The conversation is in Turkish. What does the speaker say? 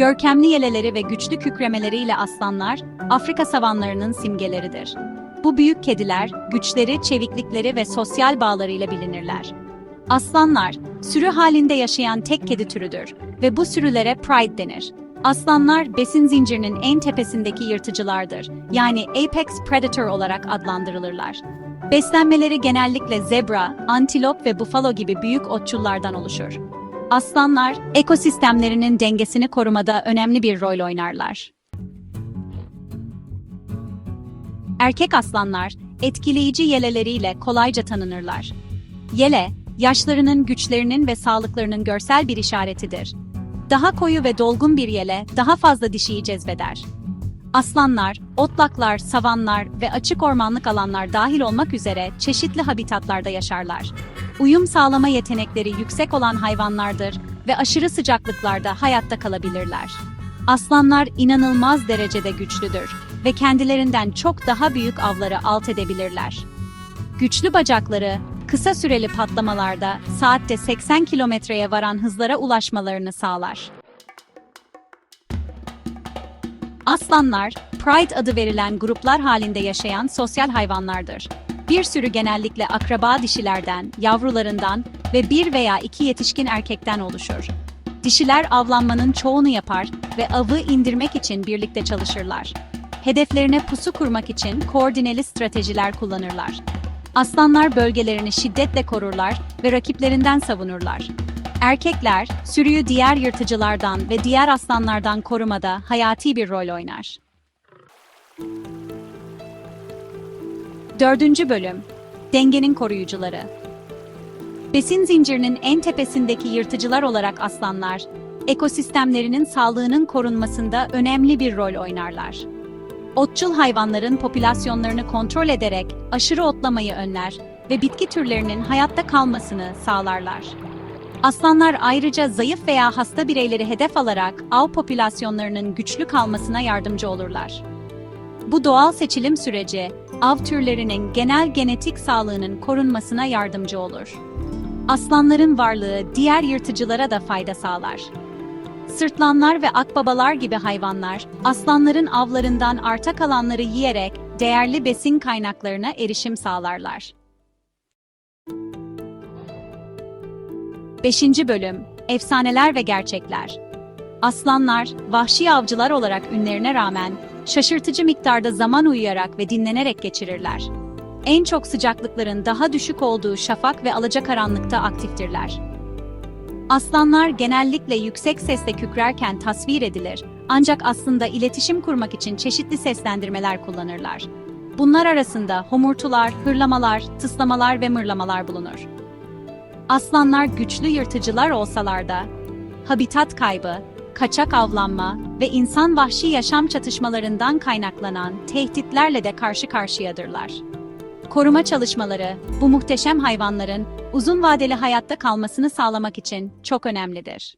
Görkemli yeleleri ve güçlü kükremeleriyle aslanlar, Afrika savanlarının simgeleridir. Bu büyük kediler, güçleri, çeviklikleri ve sosyal bağlarıyla bilinirler. Aslanlar, sürü halinde yaşayan tek kedi türüdür ve bu sürülere pride denir. Aslanlar, besin zincirinin en tepesindeki yırtıcılardır, yani apex predator olarak adlandırılırlar. Beslenmeleri genellikle zebra, antilop ve bufalo gibi büyük otçullardan oluşur. Aslanlar, ekosistemlerinin dengesini korumada önemli bir rol oynarlar. Erkek aslanlar, etkileyici yeleleriyle kolayca tanınırlar. Yele, yaşlarının, güçlerinin ve sağlıklarının görsel bir işaretidir. Daha koyu ve dolgun bir yele, daha fazla dişiyi cezbeder. Aslanlar, otlaklar, savanlar ve açık ormanlık alanlar dahil olmak üzere çeşitli habitatlarda yaşarlar. Uyum sağlama yetenekleri yüksek olan hayvanlardır ve aşırı sıcaklıklarda hayatta kalabilirler. Aslanlar inanılmaz derecede güçlüdür ve kendilerinden çok daha büyük avları alt edebilirler. Güçlü bacakları, kısa süreli patlamalarda saatte 80 kilometreye varan hızlara ulaşmalarını sağlar. Aslanlar, Pride adı verilen gruplar halinde yaşayan sosyal hayvanlardır. Bir sürü genellikle akraba dişilerden, yavrularından ve bir veya iki yetişkin erkekten oluşur. Dişiler avlanmanın çoğunu yapar ve avı indirmek için birlikte çalışırlar. Hedeflerine pusu kurmak için koordineli stratejiler kullanırlar. Aslanlar bölgelerini şiddetle korurlar ve rakiplerinden savunurlar. Erkekler, sürüyü diğer yırtıcılardan ve diğer aslanlardan korumada hayati bir rol oynar. Dördüncü bölüm, dengenin koruyucuları. Besin zincirinin en tepesindeki yırtıcılar olarak aslanlar, ekosistemlerinin sağlığının korunmasında önemli bir rol oynarlar. Otçul hayvanların popülasyonlarını kontrol ederek aşırı otlamayı önler ve bitki türlerinin hayatta kalmasını sağlarlar. Aslanlar ayrıca zayıf veya hasta bireyleri hedef alarak av popülasyonlarının güçlü kalmasına yardımcı olurlar. Bu doğal seçilim süreci, av türlerinin genel genetik sağlığının korunmasına yardımcı olur. Aslanların varlığı diğer yırtıcılara da fayda sağlar. Sırtlanlar ve akbabalar gibi hayvanlar, aslanların avlarından arta kalanları yiyerek değerli besin kaynaklarına erişim sağlarlar. 5. Bölüm Efsaneler ve Gerçekler Aslanlar, vahşi avcılar olarak ünlerine rağmen şaşırtıcı miktarda zaman uyuyarak ve dinlenerek geçirirler. En çok sıcaklıkların daha düşük olduğu şafak ve alacakaranlıkta aktiftirler. Aslanlar genellikle yüksek sesle kükrerken tasvir edilir, ancak aslında iletişim kurmak için çeşitli seslendirmeler kullanırlar. Bunlar arasında homurtular, hırlamalar, tıslamalar ve mırlamalar bulunur. Aslanlar güçlü yırtıcılar olsalar da, habitat kaybı, kaçak avlanma ve insan vahşi yaşam çatışmalarından kaynaklanan tehditlerle de karşı karşıyadırlar. Koruma çalışmaları, bu muhteşem hayvanların uzun vadeli hayatta kalmasını sağlamak için çok önemlidir.